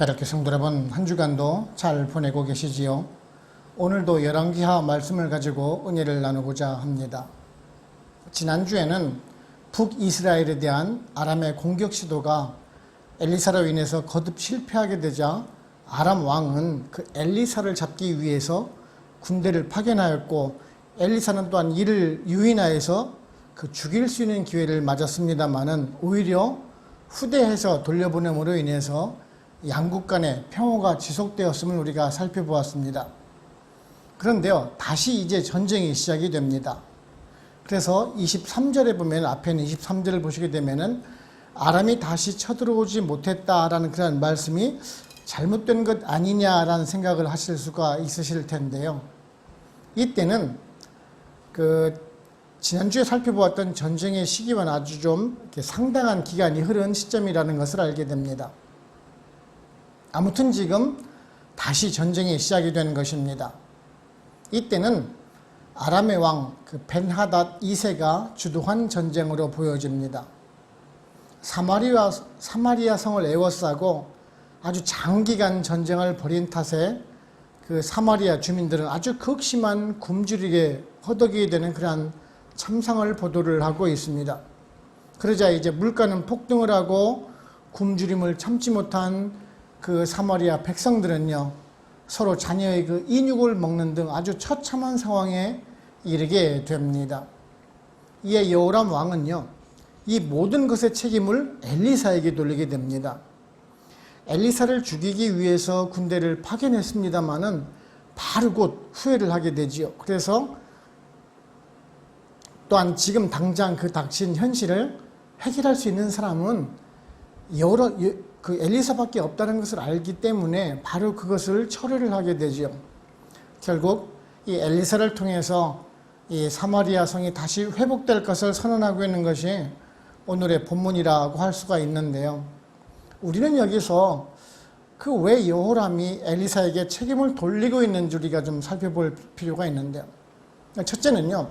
베르케 성도 여러분 한 주간도 잘 보내고 계시지요? 오늘도 열왕기하 말씀을 가지고 은혜를 나누고자 합니다. 지난주에는 북이스라엘에 대한 아람의 공격 시도가 엘리사로 인해서 거듭 실패하게 되자 아람 왕은 그 엘리사를 잡기 위해서 군대를 파견하였고 엘리사는 또한 이를 유인하여서 그 죽일 수 있는 기회를 맞았습니다마는 오히려 후대해서 돌려보냄으로 인해서 양국 간의 평화가 지속되었음을 우리가 살펴보았습니다. 그런데요, 다시 이제 전쟁이 시작이 됩니다. 그래서 23절에 보면 앞에 있는 23절을 보시게 되면은 아람이 다시 쳐들어오지 못했다라는 그런 말씀이 잘못된 것 아니냐라는 생각을 하실 수가 있으실 텐데요. 이때는 그 지난주에 살펴보았던 전쟁의 시기와는 아주 좀 상당한 기간이 흐른 시점이라는 것을 알게 됩니다. 아무튼 지금 다시 전쟁이 시작이 되는 것입니다. 이때는 아람의 왕 그 벤하닷 2세가 주도한 전쟁으로 보여집니다. 사마리아, 사마리아 성을 에워싸고 아주 장기간 전쟁을 벌인 탓에 그 사마리아 주민들은 아주 극심한 굶주리게 허덕이게 되는 그러한 참상을 보도를 하고 있습니다. 그러자 이제 물가는 폭등을 하고 굶주림을 참지 못한 그 사마리아 백성들은요 서로 자녀의 그 인육을 먹는 등 아주 처참한 상황에 이르게 됩니다. 이에 여호람 왕은요 이 모든 것의 책임을 엘리사에게 돌리게 됩니다. 엘리사를 죽이기 위해서 군대를 파견했습니다마는 바로 곧 후회를 하게 되지요. 그래서 또한 지금 당장 그 닥친 현실을 해결할 수 있는 사람은 여러 그 엘리사밖에 없다는 것을 알기 때문에 바로 그것을 처리를 하게 되지요. 결국 이 엘리사를 통해서 이 사마리아 성이 다시 회복될 것을 선언하고 있는 것이 오늘의 본문이라고 할 수가 있는데요. 우리는 여기서 그 왜 여호람이 엘리사에게 책임을 돌리고 있는지 우리가 좀 살펴볼 필요가 있는데요. 첫째는요.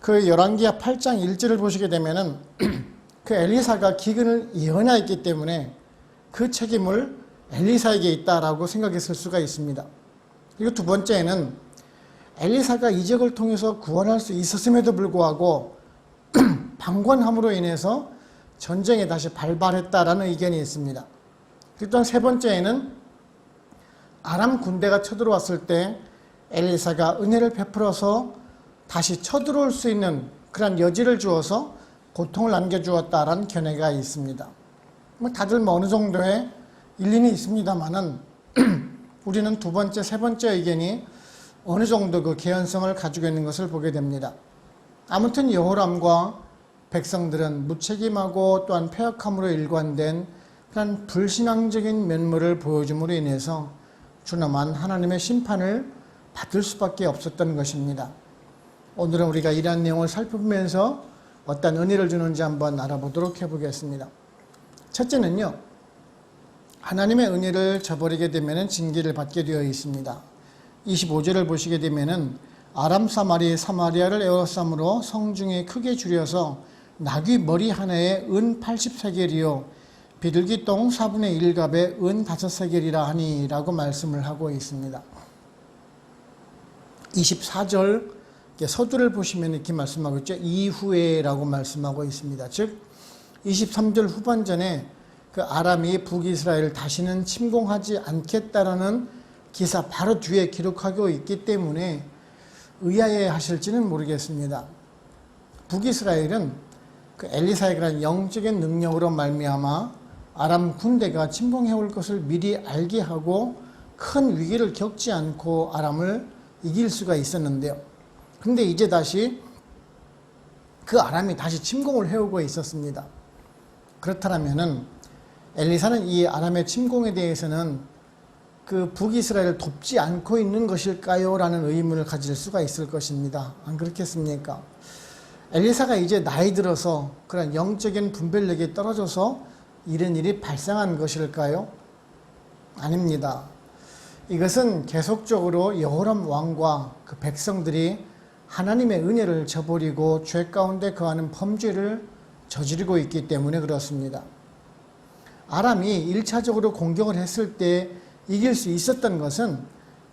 그 열왕기하 8장 1절을 보시게 되면은 그 엘리사가 기근을 예언하였기 때문에 그 책임을 엘리사에게 있다라고 생각했을 수가 있습니다. 그리고 두 번째는 엘리사가 이적을 통해서 구원할 수 있었음에도 불구하고 방관함으로 인해서 전쟁에 다시 발발했다라는 의견이 있습니다. 그리고 세 번째에는 아람 군대가 쳐들어왔을 때 엘리사가 은혜를 베풀어서 다시 쳐들어올 수 있는 그런 여지를 주어서 고통을 남겨주었다라는 견해가 있습니다. 뭐 다들 뭐 어느 정도의 일리는 있습니다만은 우리는 두 번째, 세 번째 의견이 어느 정도 그 개연성을 가지고 있는 것을 보게 됩니다. 아무튼 여호람과 백성들은 무책임하고 또한 폐역함으로 일관된 그런 불신앙적인 면모를 보여줌으로 인해서 주나만 하나님의 심판을 받을 수밖에 없었던 것입니다. 오늘은 우리가 이러한 내용을 살펴보면서 어떤 은혜를 주는지 한번 알아보도록 해보겠습니다. 첫째는요, 하나님의 은혜를 저버리게 되면 징계를 받게 되어 있습니다. 25절을 보시게 되면은 아람 사마리 사마리아를 에워싸므로 성중에 크게 줄여서 나귀 머리 하나에 은 80세겔이요 비둘기 똥 4분의 1갑에 은 5세겔이라 하니 라고 말씀을 하고 있습니다. 24절 서두를 보시면 이렇게 말씀하고 있죠. 이후에 라고 말씀하고 있습니다. 즉 23절 후반전에 그 아람이 북이스라엘을 다시는 침공하지 않겠다라는 기사 바로 뒤에 기록하고 있기 때문에 의아해 하실지는 모르겠습니다. 북이스라엘은 그 엘리사의 그런 영적인 능력으로 말미암아 아람 군대가 침공해 올 것을 미리 알게 하고 큰 위기를 겪지 않고 아람을 이길 수가 있었는데요. 근데 이제 다시 그 아람이 다시 침공을 해오고 있었습니다. 그렇다면은 엘리사는 이 아람의 침공에 대해서는 그 북이스라엘을 돕지 않고 있는 것일까요? 라는 의문을 가질 수가 있을 것입니다. 안 그렇겠습니까? 엘리사가 이제 나이 들어서 그런 영적인 분별력이 떨어져서 이런 일이 발생한 것일까요? 아닙니다. 이것은 계속적으로 여호람 왕과 그 백성들이 하나님의 은혜를 저버리고 죄 가운데 거하는 범죄를 저지르고 있기 때문에 그렇습니다. 아람이 1차적으로 공격을 했을 때 이길 수 있었던 것은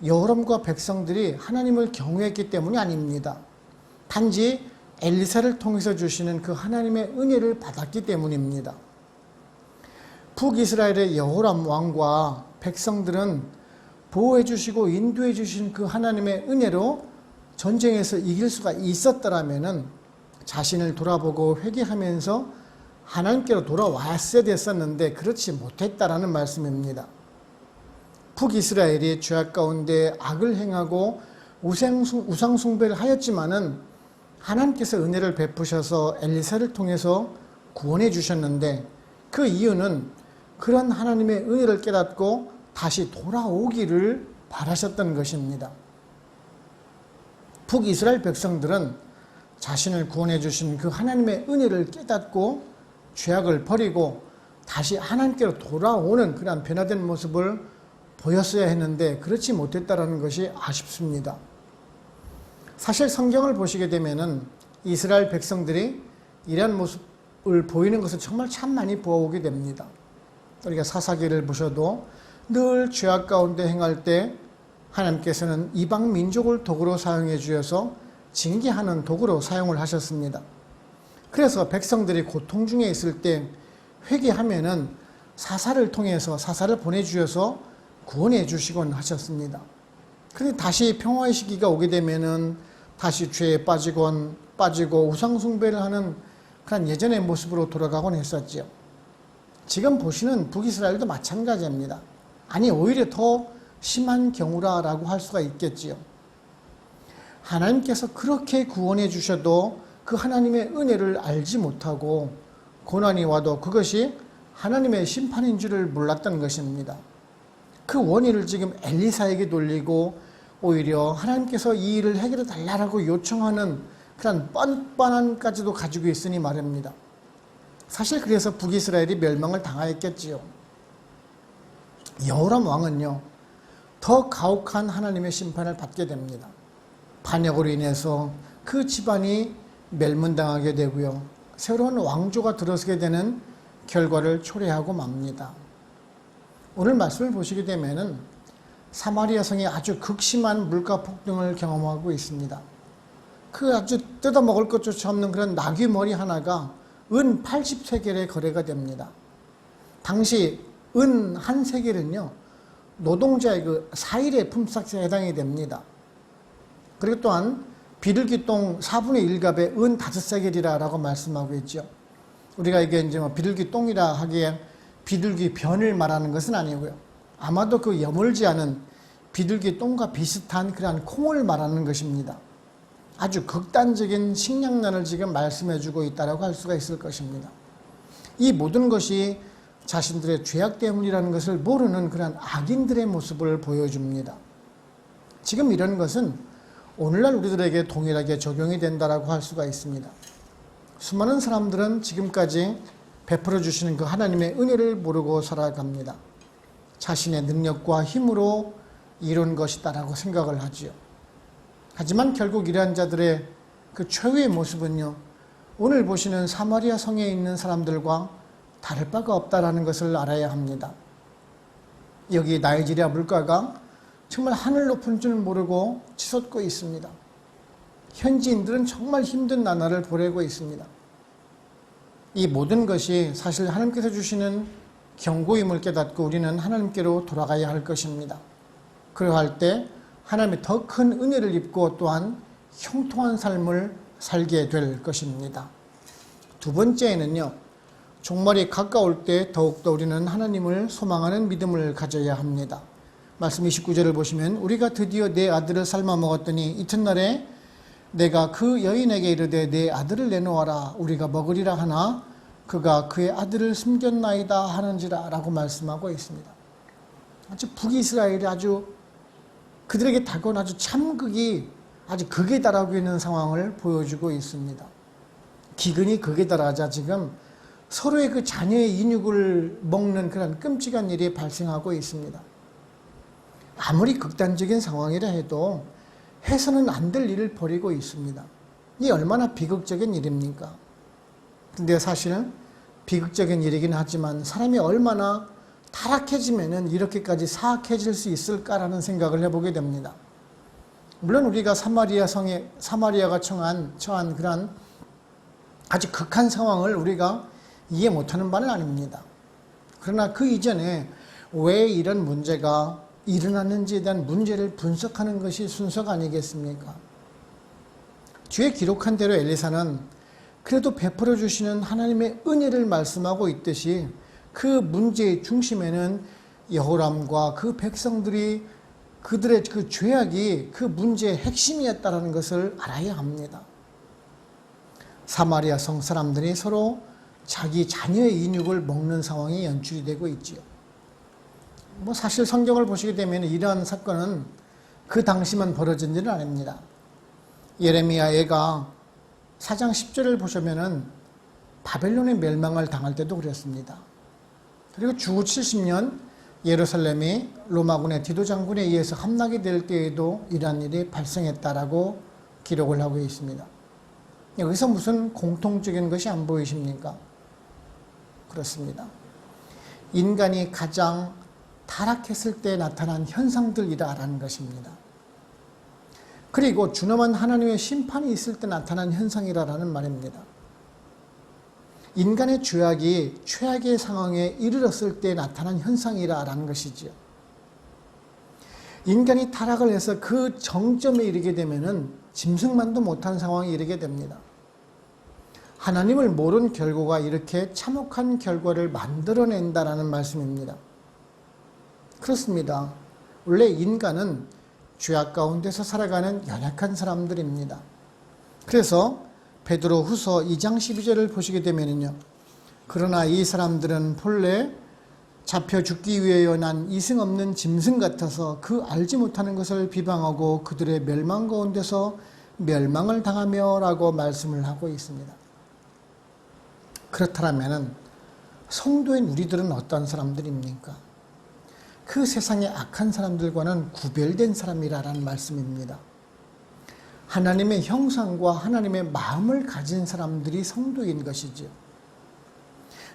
여호람과 백성들이 하나님을 경외했기 때문이 아닙니다. 단지 엘리사를 통해서 주시는 그 하나님의 은혜를 받았기 때문입니다. 북이스라엘의 여호람 왕과 백성들은 보호해 주시고 인도해 주신 그 하나님의 은혜로 전쟁에서 이길 수가 있었더라면은 자신을 돌아보고 회개하면서 하나님께로 돌아왔어야 됐었는데 그렇지 못했다라는 말씀입니다. 북이스라엘이 죄악 가운데 악을 행하고 우상 숭배를 하였지만은 하나님께서 은혜를 베푸셔서 엘리사를 통해서 구원해 주셨는데 그 이유는 그런 하나님의 은혜를 깨닫고 다시 돌아오기를 바라셨던 것입니다. 북이스라엘 백성들은 자신을 구원해 주신 그 하나님의 은혜를 깨닫고 죄악을 버리고 다시 하나님께로 돌아오는 그런 변화된 모습을 보였어야 했는데 그렇지 못했다라는 것이 아쉽습니다. 사실 성경을 보시게 되면은 이스라엘 백성들이 이러한 모습을 보이는 것을 정말 참 많이 보아오게 됩니다. 우리가 사사기를 보셔도 늘 죄악 가운데 행할 때 하나님께서는 이방 민족을 도구로 사용해 주셔서 징계하는 도구로 사용을 하셨습니다. 그래서 백성들이 고통 중에 있을 때 회개하면은 사사를 통해서 사사를 보내주셔서 구원해 주시곤 하셨습니다. 그런데 다시 평화의 시기가 오게 되면은 다시 죄에 빠지곤 빠지고 우상숭배를 하는 그런 예전의 모습으로 돌아가곤 했었죠. 지금 보시는 북이스라엘도 마찬가지입니다. 아니 오히려 더 심한 경우라라고 할 수가 있겠지요. 하나님께서 그렇게 구원해 주셔도 그 하나님의 은혜를 알지 못하고 고난이 와도 그것이 하나님의 심판인 줄을 몰랐던 것입니다. 그 원인을 지금 엘리사에게 돌리고 오히려 하나님께서 이 일을 해결해 달라고 요청하는 그런 뻔뻔한까지도 가지고 있으니 말입니다. 사실 그래서 북이스라엘이 멸망을 당하였겠지요. 여호람 왕은요, 더 가혹한 하나님의 심판을 받게 됩니다. 반역으로 인해서 그 집안이 멸문당하게 되고요. 새로운 왕조가 들어서게 되는 결과를 초래하고 맙니다. 오늘 말씀을 보시게 되면은 사마리아 성이 아주 극심한 물가 폭등을 경험하고 있습니다. 그 아주 뜯어먹을 것조차 없는 그런 나귀 머리 하나가 은 80세겔의 거래가 됩니다. 당시 은 한 세겔은요, 노동자의 그 4일의 품삯에 해당이 됩니다. 그리고 또한 비둘기똥 4분의 1갑에 은 5세겔이라고 말씀하고 있죠. 우리가 이게 이제 뭐 비둘기 똥이라 하기에 비둘기 변을 말하는 것은 아니고요. 아마도 그 여물지 않은 비둘기 똥과 비슷한 그러한 콩을 말하는 것입니다. 아주 극단적인 식량난을 지금 말씀해 주고 있다라고 할 수가 있을 것입니다. 이 모든 것이 자신들의 죄악 때문이라는 것을 모르는 그런 악인들의 모습을 보여줍니다. 지금 이런 것은 오늘날 우리들에게 동일하게 적용이 된다라고 할 수가 있습니다. 수많은 사람들은 지금까지 베풀어 주시는 그 하나님의 은혜를 모르고 살아갑니다. 자신의 능력과 힘으로 이룬 것이다라고 생각을 하지요. 하지만 결국 이러한 자들의 그 최후의 모습은요, 오늘 보시는 사마리아 성에 있는 사람들과 다를 바가 없다라는 것을 알아야 합니다. 여기 나이지리아 물가가 정말 하늘 높은 줄 모르고 치솟고 있습니다. 현지인들은 정말 힘든 나날을 보내고 있습니다. 이 모든 것이 사실 하나님께서 주시는 경고임을 깨닫고 우리는 하나님께로 돌아가야 할 것입니다. 그러할 때 하나님의 더 큰 은혜를 입고 또한 형통한 삶을 살게 될 것입니다. 두 번째는요, 종말이 가까울 때 더욱더 우리는 하나님을 소망하는 믿음을 가져야 합니다. 말씀 29절을 보시면 우리가 드디어 내 아들을 삶아 먹었더니 이튿날에 내가 그 여인에게 이르되 내 아들을 내놓아라 우리가 먹으리라 하나 그가 그의 아들을 숨겼나이다 하는지라 라고 말씀하고 있습니다. 아주 북이스라엘이 아주 그들에게 다가온 아주 참극이 아주 극에 달하고 있는 상황을 보여주고 있습니다. 기근이 극에 달하자 지금 서로의 그 자녀의 인육을 먹는 그런 끔찍한 일이 발생하고 있습니다. 아무리 극단적인 상황이라 해도 해서는 안 될 일을 벌이고 있습니다. 이 얼마나 비극적인 일입니까? 근데 사실은 비극적인 일이긴 하지만 사람이 얼마나 타락해지면은 이렇게까지 사악해질 수 있을까라는 생각을 해보게 됩니다. 물론 우리가 사마리아 성에 사마리아가 처한 처한 그런 아주 극한 상황을 우리가 이해 못하는 바는 아닙니다. 그러나 그 이전에 왜 이런 문제가 일어났는지에 대한 문제를 분석하는 것이 순서가 아니겠습니까? 뒤에 기록한 대로 엘리사는 그래도 베풀어 주시는 하나님의 은혜를 말씀하고 있듯이 그 문제의 중심에는 여호람과 그 백성들이 그들의 그 죄악이 그 문제의 핵심이었다라는 것을 알아야 합니다. 사마리아 성 사람들이 서로 자기 자녀의 인육을 먹는 상황이 연출이 되고 있지요. 뭐 사실 성경을 보시게 되면 이러한 사건은 그 당시만 벌어진 일은 아닙니다. 예레미야 애가 4장 10절을 보시면은 바벨론의 멸망을 당할 때도 그랬습니다. 그리고 주후 70년 예루살렘이 로마군의 디도 장군에 의해서 함락이 될 때에도 이러한 일이 발생했다라고 기록을 하고 있습니다. 여기서 무슨 공통적인 것이 안 보이십니까? 그렇습니다. 인간이 가장 타락했을 때 나타난 현상들이라는 것입니다. 그리고 준엄한 하나님의 심판이 있을 때 나타난 현상이라는 말입니다. 인간의 죄악이 최악의 상황에 이르렀을 때 나타난 현상이라는 것이지요. 인간이 타락을 해서 그 정점에 이르게 되면은 짐승만도 못한 상황에 이르게 됩니다. 하나님을 모른 결과가 이렇게 참혹한 결과를 만들어낸다라는 말씀입니다. 그렇습니다. 원래 인간은 죄악 가운데서 살아가는 연약한 사람들입니다. 그래서 베드로 후서 2장 12절을 보시게 되면요. 그러나 이 사람들은 본래 잡혀 죽기 위하여 난 이승 없는 짐승 같아서 그 알지 못하는 것을 비방하고 그들의 멸망 가운데서 멸망을 당하며 라고 말씀을 하고 있습니다. 그렇다면 성도인 우리들은 어떤 사람들입니까? 그 세상의 악한 사람들과는 구별된 사람이라는 말씀입니다. 하나님의 형상과 하나님의 마음을 가진 사람들이 성도인 것이죠.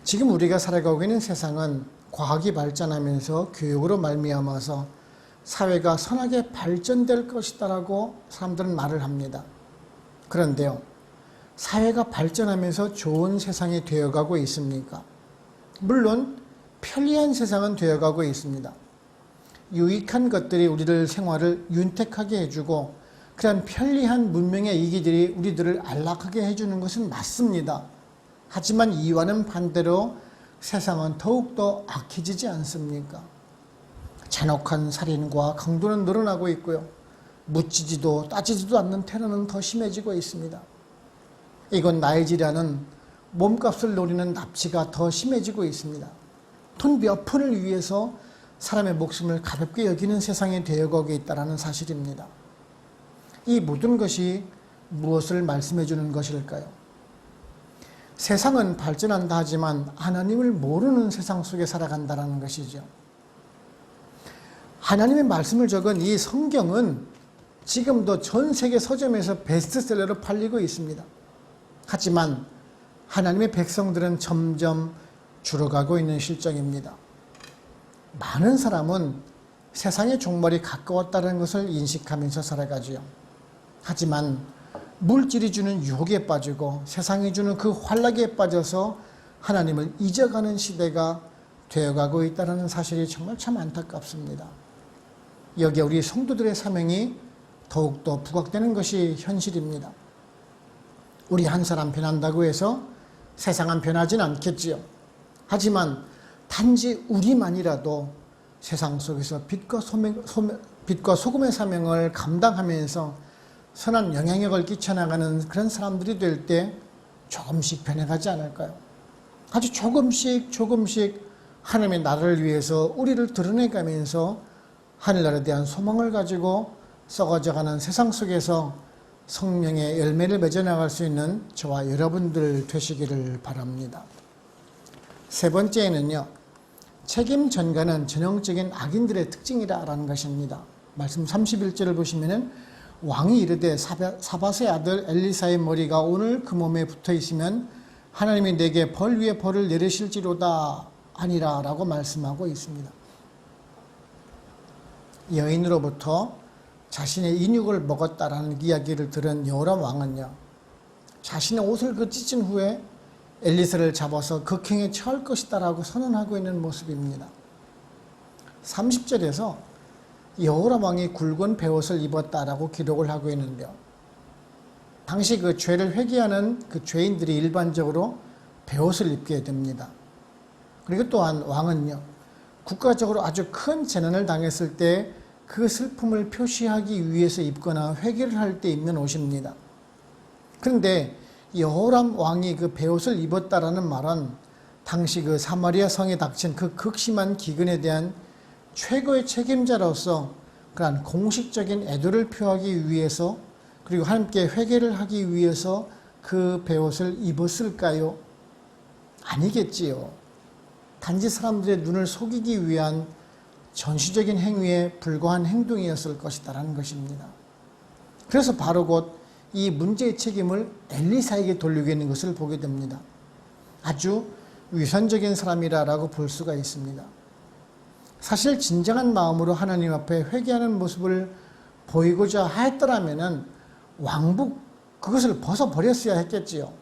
지금 우리가 살아가고 있는 세상은 과학이 발전하면서 교육으로 말미암아서 사회가 선하게 발전될 것이다라고 사람들은 말을 합니다. 그런데요. 사회가 발전하면서 좋은 세상이 되어가고 있습니까? 물론 편리한 세상은 되어가고 있습니다. 유익한 것들이 우리들 생활을 윤택하게 해주고 그런 편리한 문명의 이기들이 우리들을 안락하게 해주는 것은 맞습니다. 하지만 이와는 반대로 세상은 더욱더 악해지지 않습니까? 잔혹한 살인과 강도는 늘어나고 있고요. 묻지지도 따지지도 않는 테러는 더 심해지고 있습니다. 이건 나이지라는 몸값을 노리는 납치가 더 심해지고 있습니다. 돈 몇 푼을 위해서 사람의 목숨을 가볍게 여기는 세상이 되어가고 있다는 사실입니다. 이 모든 것이 무엇을 말씀해 주는 것일까요? 세상은 발전한다 하지만 하나님을 모르는 세상 속에 살아간다는 것이죠. 하나님의 말씀을 적은 이 성경은 지금도 전 세계 서점에서 베스트셀러로 팔리고 있습니다. 하지만 하나님의 백성들은 점점 줄어가고 있는 실정입니다. 많은 사람은 세상의 종말이 가까웠다는 것을 인식하면서 살아가지요. 하지만 물질이 주는 유혹에 빠지고 세상이 주는 그 환락에 빠져서 하나님을 잊어가는 시대가 되어가고 있다는 사실이 정말 참 안타깝습니다. 여기에 우리 성도들의 사명이 더욱더 부각되는 것이 현실입니다. 우리 한 사람 변한다고 해서 세상은 변하진 않겠지요. 하지만 단지 우리만이라도 세상 속에서 빛과, 소매, 소매, 빛과 소금의 사명을 감당하면서 선한 영향력을 끼쳐나가는 그런 사람들이 될 때 조금씩 변해가지 않을까요? 아주 조금씩 조금씩 하나님의 나라를 위해서 우리를 드러내가면서 하늘나라에 대한 소망을 가지고 썩어져가는 세상 속에서 성령의 열매를 맺어나갈 수 있는 저와 여러분들 되시기를 바랍니다. 세 번째는요, 책임 전가는 전형적인 악인들의 특징이다라는 것입니다. 말씀 31절을 보시면은 왕이 이르되 사바스의 아들 엘리사의 머리가 오늘 그 몸에 붙어 있으면 하나님이 내게 벌 위에 벌을 내리실지로다 아니라라고 말씀하고 있습니다. 여인으로부터 자신의 인육을 먹었다라는 이야기를 들은 여호람 왕은요. 자신의 옷을 그 찢은 후에 엘리사를 잡아서 극행에 처할 것이다라고 선언하고 있는 모습입니다. 30절에서 여호람 왕이 굵은 베옷을 입었다라고 기록을 하고 있는데요. 당시 그 죄를 회개하는 그 죄인들이 일반적으로 베옷을 입게 됩니다. 그리고 또한 왕은요, 국가적으로 아주 큰 재난을 당했을 때 그 슬픔을 표시하기 위해서 입거나 회개를 할 때 입는 옷입니다. 그런데 여호람 왕이 그 베옷을 입었다라는 말은 당시 그 사마리아 성에 닥친 그 극심한 기근에 대한 최고의 책임자로서 그러한 공식적인 애도를 표하기 위해서 그리고 함께 회개를 하기 위해서 그 베옷을 입었을까요? 아니겠지요. 단지 사람들의 눈을 속이기 위한 전시적인 행위에 불과한 행동이었을 것이다라는 것입니다. 그래서 바로 곧 이 문제의 책임을 엘리사에게 돌리고 있는 것을 보게 됩니다. 아주 위선적인 사람이라고 볼 수가 있습니다. 사실 진정한 마음으로 하나님 앞에 회개하는 모습을 보이고자 했더라면은 왕복 그것을 벗어 버렸어야 했겠지요.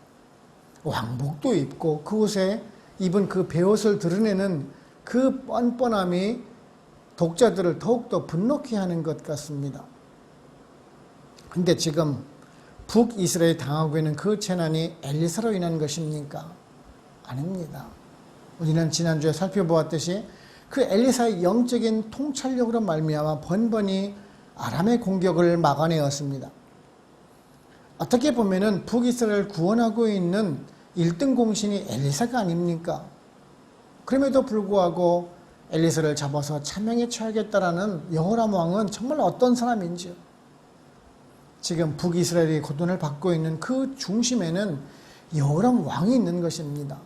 왕복도 입고 그곳에 입은 그 베옷을 드러내는 그 뻔뻔함이 독자들을 더욱더 분노케 하는 것 같습니다. 근데 지금 북이스라엘이 당하고 있는 그 재난이 엘리사로 인한 것입니까? 아닙니다. 우리는 지난주에 살펴보았듯이 그 엘리사의 영적인 통찰력으로 말미암아 번번이 아람의 공격을 막아내었습니다. 어떻게 보면은 북이스라엘을 구원하고 있는 1등 공신이 엘리사가 아닙니까? 그럼에도 불구하고 엘리사를 잡아서 차명에 쳐야겠다라는 여호람 왕은 정말 어떤 사람인지요? 지금 북이스라엘이 고통을 받고 있는 그 중심에는 여호람 왕이 있는 것입니다.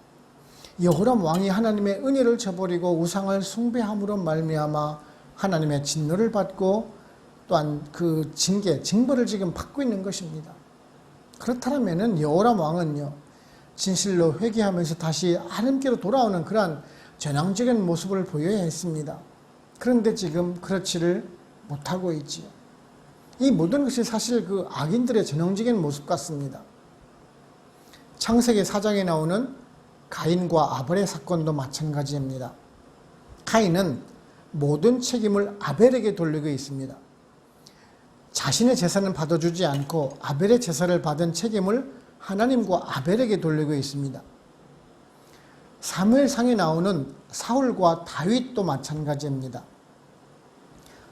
여호람 왕이 하나님의 은혜를 저버리고 우상을 숭배함으로 말미암아 하나님의 진노를 받고 또한 그 징계, 징벌을 지금 받고 있는 것입니다. 그렇다면은 여호람 왕은요 진실로 회개하면서 다시 하나님께로 돌아오는 그러한 전향적인 모습을 보여야 했습니다. 그런데 지금 그렇지를 못하고 있지요. 이 모든 것이 사실 그 악인들의 전형적인 모습 같습니다. 창세기 4장에 나오는 가인과 아벨의 사건도 마찬가지입니다. 가인은 모든 책임을 아벨에게 돌리고 있습니다. 자신의 재산은 받아주지 않고 아벨의 제사를 받은 책임을 하나님과 아벨에게 돌리고 있습니다. 사무엘상에 나오는 사울과 다윗도 마찬가지입니다.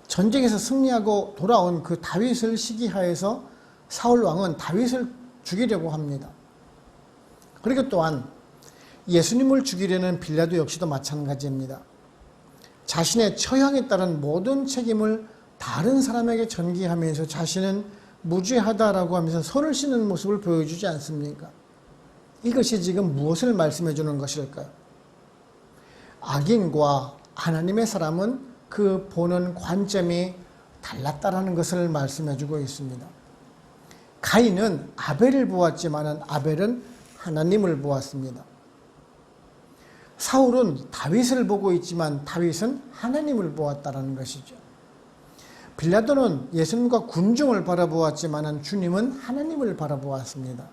전쟁에서 승리하고 돌아온 그 다윗을 시기하여서 사울 왕은 다윗을 죽이려고 합니다. 그리고 또한 예수님을 죽이려는 빌라도 역시도 마찬가지입니다. 자신의 처형에 따른 모든 책임을 다른 사람에게 전기하면서 자신은 무죄하다라고 하면서 손을 씻는 모습을 보여주지 않습니까? 이것이 지금 무엇을 말씀해 주는 것일까요? 악인과 하나님의 사람은 그 보는 관점이 달랐다라는 것을 말씀해 주고 있습니다. 가인은 아벨을 보았지만 아벨은 하나님을 보았습니다. 사울은 다윗을 보고 있지만 다윗은 하나님을 보았다라는 것이죠. 빌라도는 예수님과 군중을 바라보았지만 주님은 하나님을 바라보았습니다.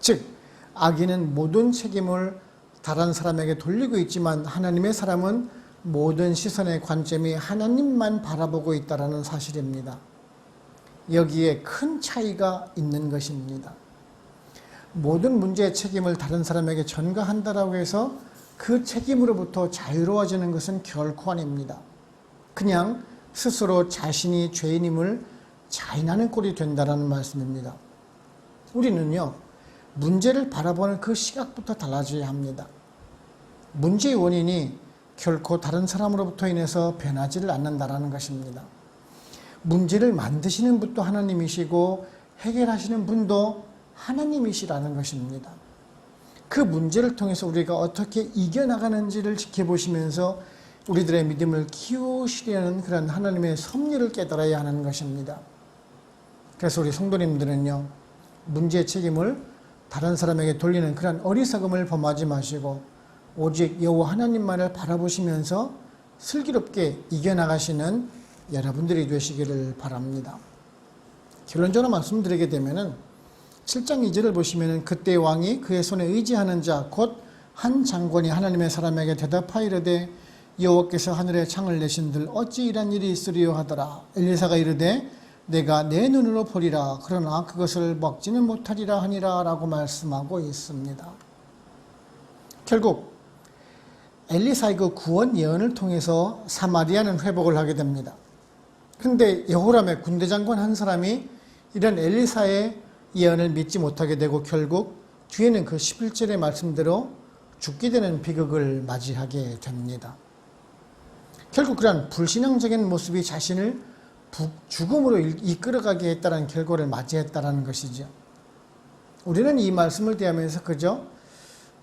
즉 악인은 모든 책임을 다른 사람에게 돌리고 있지만 하나님의 사람은 모든 시선의 관점이 하나님만 바라보고 있다는 사실입니다. 여기에 큰 차이가 있는 것입니다. 모든 문제의 책임을 다른 사람에게 전가한다라고 해서 그 책임으로부터 자유로워지는 것은 결코 아닙니다. 그냥 스스로 자신이 죄인임을 자인하는 꼴이 된다는 말씀입니다. 우리는요, 문제를 바라보는 그 시각부터 달라져야 합니다. 문제의 원인이 결코 다른 사람으로부터 인해서 변하지를 않는다라는 것입니다. 문제를 만드시는 분도 하나님이시고 해결하시는 분도 하나님이시라는 것입니다. 그 문제를 통해서 우리가 어떻게 이겨나가는지를 지켜보시면서 우리들의 믿음을 키우시려는 그런 하나님의 섭리를 깨달아야 하는 것입니다. 그래서 우리 성도님들은요, 문제의 책임을 다른 사람에게 돌리는 그런 어리석음을 범하지 마시고 오직 여호와 하나님만을 바라보시면서 슬기롭게 이겨나가시는 여러분들이 되시기를 바랍니다. 결론적으로 말씀드리게 되면은 7장 2절을 보시면은 그때 왕이 그의 손에 의지하는 자 곧 한 장관이 하나님의 사람에게 대답하이르되 여호와께서 하늘에 창을 내신들 어찌 이런 일이 있으리요 하더라 엘리사가 이르되 내가 내 눈으로 보리라 그러나 그것을 먹지는 못하리라 하니라라고 말씀하고 있습니다. 결국 엘리사의 그 구원 예언을 통해서 사마리아는 회복을 하게 됩니다. 근데 여호람의 군대 장관 한 사람이 이런 엘리사의 예언을 믿지 못하게 되고 결국 뒤에는 그 11절의 말씀대로 죽게 되는 비극을 맞이하게 됩니다. 결국 그러한 불신앙적인 모습이 자신을 죽음으로 이끌어가게 했다는 결과를 맞이했다는 것이죠. 우리는 이 말씀을 대하면서 그저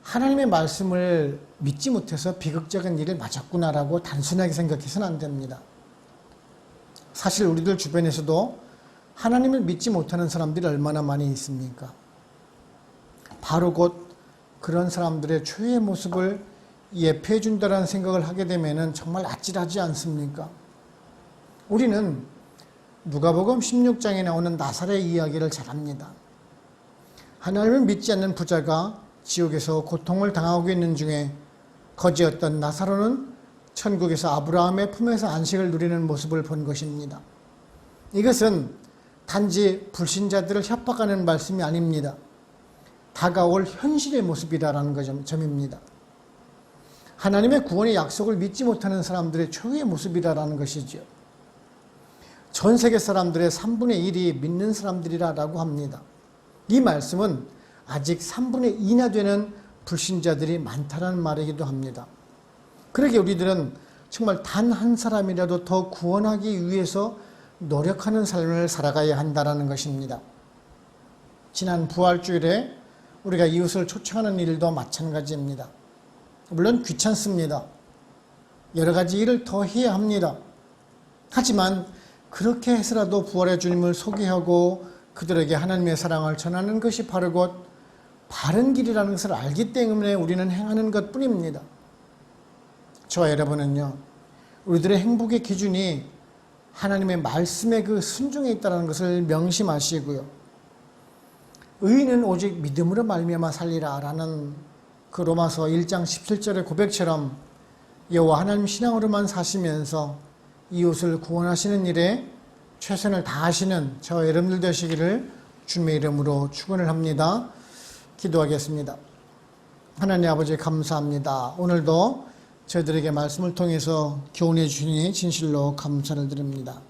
하나님의 말씀을 믿지 못해서 비극적인 일을 맞았구나라고 단순하게 생각해서는 안 됩니다. 사실 우리들 주변에서도 하나님을 믿지 못하는 사람들이 얼마나 많이 있습니까? 바로 곧 그런 사람들의 최후의 모습을 예표해 준다는 생각을 하게 되면 정말 아찔하지 않습니까? 우리는 누가복음 16장에 나오는 나사렛 이야기를 잘 압니다. 하나님을 믿지 않는 부자가 지옥에서 고통을 당하고 있는 중에 거지였던 나사로는 천국에서 아브라함의 품에서 안식을 누리는 모습을 본 것입니다. 이것은 단지 불신자들을 협박하는 말씀이 아닙니다. 다가올 현실의 모습이라는 점입니다. 하나님의 구원의 약속을 믿지 못하는 사람들의 최후의 모습이라는 것이죠. 전 세계 사람들의 3분의 1이 믿는 사람들이라고 합니다. 이 말씀은 아직 3분의 2나 되는 불신자들이 많다는 말이기도 합니다. 그러게 우리들은 정말 단 한 사람이라도 더 구원하기 위해서 노력하는 삶을 살아가야 한다는 것입니다. 지난 부활주일에 우리가 이웃을 초청하는 일도 마찬가지입니다. 물론 귀찮습니다. 여러 가지 일을 더 해야 합니다. 하지만 그렇게 해서라도 부활의 주님을 소개하고 그들에게 하나님의 사랑을 전하는 것이 바로 곧 바른 길이라는 것을 알기 때문에 우리는 행하는 것 뿐입니다. 저와 여러분은요, 우리들의 행복의 기준이 하나님의 말씀에 그 순종에 있다는 것을 명심하시고요. 의인은 오직 믿음으로 말미암아 살리라라는 그 로마서 1장 17절의 고백처럼 여호와 하나님 신앙으로만 사시면서 이웃을 구원하시는 일에 최선을 다하시는 저 여러분들 되시기를 주님의 이름으로 축원을 합니다. 기도하겠습니다. 하나님 아버지 감사합니다. 오늘도 저희들에게 말씀을 통해서 교훈해 주시니 진실로 감사를 드립니다.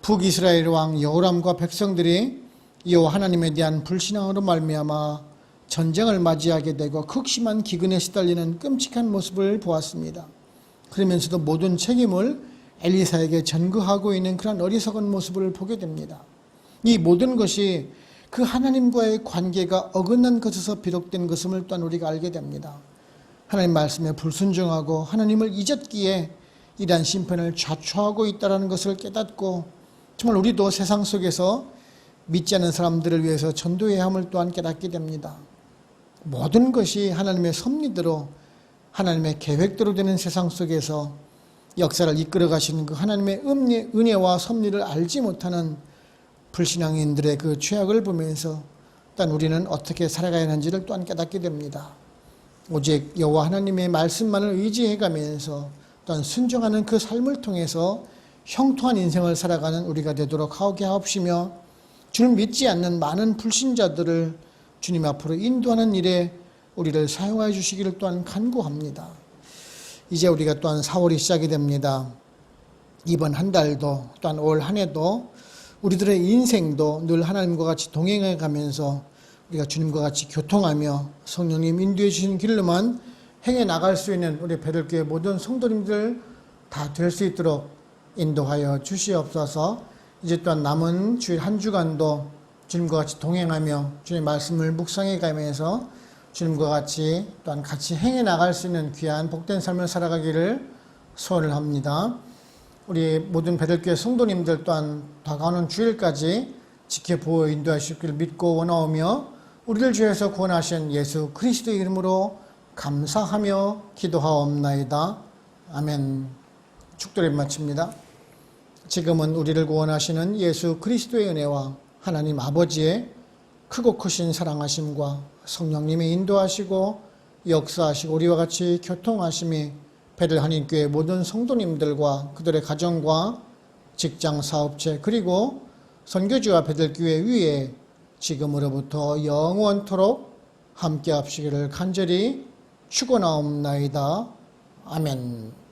북이스라엘 왕 여호람과 백성들이 여호와 하나님에 대한 불신앙으로 말미암아 전쟁을 맞이하게 되고 극심한 기근에 시달리는 끔찍한 모습을 보았습니다. 그러면서도 모든 책임을 엘리사에게 전거하고 있는 그런 어리석은 모습을 보게 됩니다. 이 모든 것이 그 하나님과의 관계가 어긋난 것에서 비롯된 것임을 또한 우리가 알게 됩니다. 하나님 말씀에 불순종하고 하나님을 잊었기에 이러한 심판을 자초하고 있다는 것을 깨닫고 정말 우리도 세상 속에서 믿지 않는 사람들을 위해서 전도해야 함을 또한 깨닫게 됩니다. 모든 것이 하나님의 섭리대로 하나님의 계획대로 되는 세상 속에서 역사를 이끌어 가시는 그 하나님의 은혜, 은혜와 섭리를 알지 못하는 불신앙인들의 그 죄악을 보면서 또한 우리는 어떻게 살아가야 하는지를 또한 깨닫게 됩니다. 오직 여호와 하나님의 말씀만을 의지해 가면서 또한 순종하는 그 삶을 통해서 형통한 인생을 살아가는 우리가 되도록 하게 하옵시며 주를 믿지 않는 많은 불신자들을 주님 앞으로 인도하는 일에 우리를 사용하여 주시기를 또한 간구합니다. 이제 우리가 또한 4월이 시작이 됩니다. 이번 한 달도 또한 올 한 해도 우리들의 인생도 늘 하나님과 같이 동행해 가면서 우리가 주님과 같이 교통하며 성령님 인도해 주신 길로만 행해 나갈 수 있는 우리 베들교회 모든 성도님들 다 될 수 있도록 인도하여 주시옵소서. 이제 또한 남은 주일 한 주간도 주님과 같이 동행하며 주님의 말씀을 묵상해 가면서 주님과 같이 또한 같이 행해 나갈 수 있는 귀한 복된 삶을 살아가기를 소원을 합니다. 우리 모든 베들교회 성도님들 또한 다가오는 주일까지 지켜보호 인도하실 길 믿고 원하오며 우리를 주에서 구원하신 예수 그리스도의 이름으로 감사하며 기도하옵나이다. 아멘. 축도를 마칩니다. 지금은 우리를 구원하시는 예수 그리스도의 은혜와 하나님 아버지의 크고 크신 사랑하심과 성령님의 인도하시고 역사하시고 우리와 같이 교통하심이 베들 한인교회 모든 성도님들과 그들의 가정과 직장 사업체 그리고 선교지와 베들교회 위에 지금으로부터 영원토록 함께 합시기를 간절히 축원하옵나이다. 아멘.